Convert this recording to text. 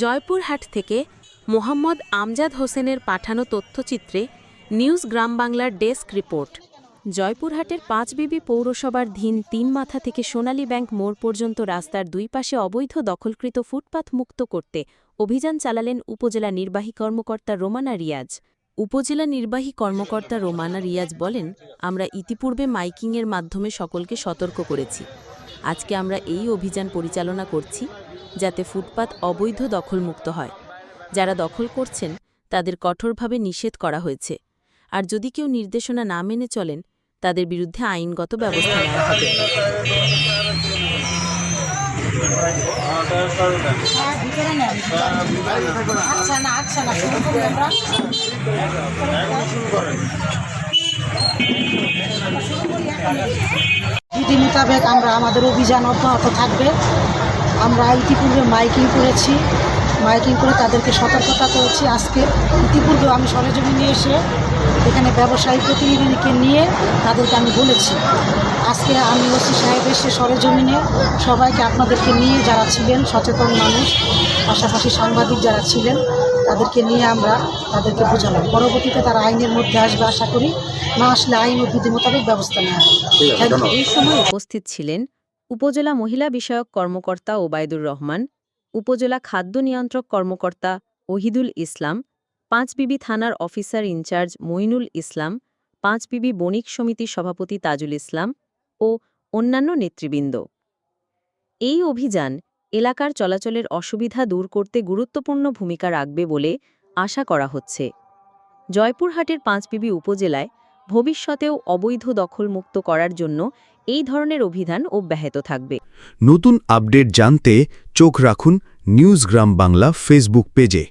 জয়পুরহাট থেকে মোহাম্মদ আমজাদ হোসেনের পাঠানো তথ্যচিত্রে নিউজ গ্রাম বাংলার ডেস্ক রিপোর্ট। জয়পুরহাটের পাঁচবিবি পৌরসভার ধীন তিন মাথা থেকে সোনালী ব্যাংক মোড় পর্যন্ত রাস্তার দুই পাশে অবৈধ দখলকৃত ফুটপাত মুক্ত করতে অভিযান চালালেন উপজেলা নির্বাহী কর্মকর্তা রোমানা রিয়াজ। উপজেলা নির্বাহী কর্মকর্তা রোমানা রিয়াজ বলেন, আমরা ইতিপূর্বে মাইকিংয়ের মাধ্যমে সকলকে সতর্ক করেছি। আজকে আমরা এই অভিযান পরিচালনা করছি। যাতে ফুটপাত অবৈধ দখলমুক্ত হয়। যারা দখল করছেন, তাদের কঠোরভাবে নিষেধ করা হয়েছে। আর যদি কেউ নির্দেশনা না মেনে চলেন, তাদের বিরুদ্ধে আইনগত ব্যবস্থা নেওয়া হবে। বিধি মোতাবেক আমরা আমাদের অভিযান অব্যাহত থাকবে। আমরা ইতিপূর্বে মাইকিং করেছি। মাইকিং করে তাদেরকে সতর্কতা করেছি। আজকে ইতিপূর্বে আমি সরেজমিনে এসে এখানে ব্যবসায়ী প্রতিনিধিকে নিয়ে তাদেরকে আমি বলেছি। আজকে আমি ওসি সাহেব এসে সরেজমিনে সবাইকে আপনাদেরকে নিয়ে যারা ছিলেন সচেতন মানুষ পাশাপাশি সাংবাদিক যারা ছিলেন তাদেরকে নিয়ে আমরা তাদেরকে বোঝালাম। পরবর্তীতে তারা আইনের মধ্যে আসবে আশা করি। না আসলে আইন ও বিধি মোতাবেক ব্যবস্থা নেওয়া হবে। এই সময় উপস্থিত ছিলেন উপজেলা মহিলা বিষয়ক কর্মকর্তা ওবায়দুর রহমান, উপজেলা খাদ্য নিয়ন্ত্রক কর্মকর্তা ওহিদুল ইসলাম পাঁচবিবি থানার officer in charge Moinul Islam Panchbibi বণিক সমিতি সভাপতি তাজুল ইসলাম ও অন্যান্য নেতৃবৃন্দ। এই অভিযান এলাকার চলাচলের অসুবিধা দূর করতে গুরুত্বপূর্ণ ভূমিকা রাখবে বলে আশা করা হচ্ছে। জয়পুরহাটের পাঁচবিবি উপজেলায় ভবিষ্যতেও অবৈধ দখলমুক্ত করার জন্য এই ধরনের অভিধান অব্যাহত থাকবে। নতুন আপডেট জানতে চোখ রাখুন নিউজগ্রাম বাংলা ফেসবুক পেজে।